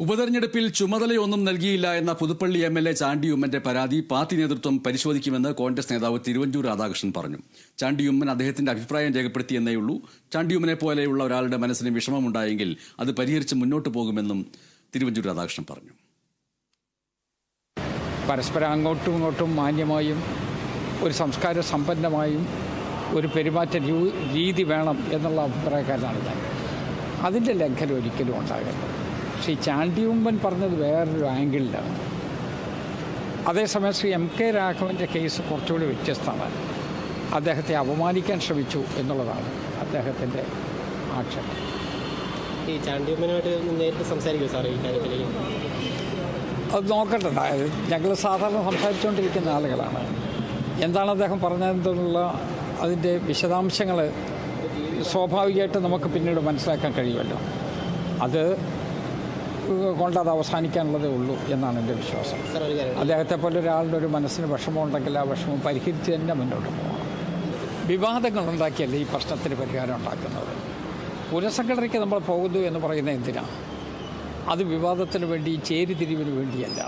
ഉപതെരഞ്ഞെടുപ്പിൽ ചുമതലയൊന്നും നൽകിയില്ല എന്ന പുതുപ്പള്ളി എം എൽ എ ചാണ്ടിയുമ്മന്റെ പരാതി പാർട്ടി നേതൃത്വം പരിശോധിക്കുമെന്ന് കോൺഗ്രസ് നേതാവ് തിരുവഞ്ചൂർ രാധാകൃഷ്ണൻ പറഞ്ഞു. ചാണ്ടിയുമ്മൻ അദ്ദേഹത്തിന്റെ അഭിപ്രായം രേഖപ്പെടുത്തിയെന്നേയുള്ളൂ ചാണ്ടിയുമ്മനെ പോലെയുള്ള ഒരാളുടെ മനസ്സിന് വിഷമമുണ്ടായെങ്കിൽ അത് പരിഹരിച്ച് മുന്നോട്ട് പോകുമെന്നും തിരുവഞ്ചൂർ രാധാകൃഷ്ണൻ പറഞ്ഞു. പരസ്പരം അങ്ങോട്ടും ഇങ്ങോട്ടും മാന്യമായും ഒരു സംസ്കാര സമ്പന്നമായും ഒരു പെരുമാറ്റ രീതി വേണം എന്നുള്ള അഭിപ്രായക്കാരനാണ് ഞാൻ. അതിന്റെ ലംഘനം ഒരിക്കലും ഉണ്ടാകരുത്. പക്ഷേ ഈ ചാണ്ടിയുമ്പൻ പറഞ്ഞത് വേറൊരു ആംഗിളിലാണ്. അതേസമയം ശ്രീ എം കെ രാഘവന്റെ കേസ് കുറച്ചുകൂടി വ്യത്യസ്തമാണ്. അദ്ദേഹത്തെ അപമാനിക്കാൻ ശ്രമിച്ചു എന്നുള്ളതാണ് അദ്ദേഹത്തിന്റെ ആക്ഷേപം. ഈ ചാണ്ടിയമ്മനുമായിട്ട് നേരിട്ട് സംസാരിക്കും സാർ ഈ കാര്യത്തിൽ അത് നോക്കട്ടെ. ഞങ്ങൾ സാധാരണ സംസാരിച്ചുകൊണ്ടിരിക്കുന്ന ആളുകളാണ്. എന്താണ് അദ്ദേഹം പറഞ്ഞതെന്നുള്ള അതിന്റെ വിശദാംശങ്ങൾ സ്വാഭാവികമായിട്ട് നമുക്ക് പിന്നീട് മനസ്സിലാക്കാൻ കഴിയുമല്ലോ. അത് കൊണ്ടത് അവസാനിക്കാനുള്ളതേ ഉള്ളൂ എന്നാണ് എന്റെ വിശ്വാസം. അദ്ദേഹത്തെ പോലെ ഒരാളുടെ ഒരു മനസ്സിന് വിഷമം ഉണ്ടെങ്കിൽ ആ വിഷമം പരിഹരിച്ച് തന്നെ മുന്നോട്ട് പോകണം. വിവാദങ്ങൾ ഉണ്ടാക്കിയല്ലേ ഈ പ്രശ്നത്തിന് പരിഹാരം ഉണ്ടാക്കുന്നത്? പുനഃസംഘടനയ്ക്ക് നമ്മൾ പോകുന്നു എന്ന് പറയുന്നത് എന്തിനാണ് അത് വിവാദത്തിന് വേണ്ടി ചേരിതിരിവിന് വേണ്ടിയല്ല.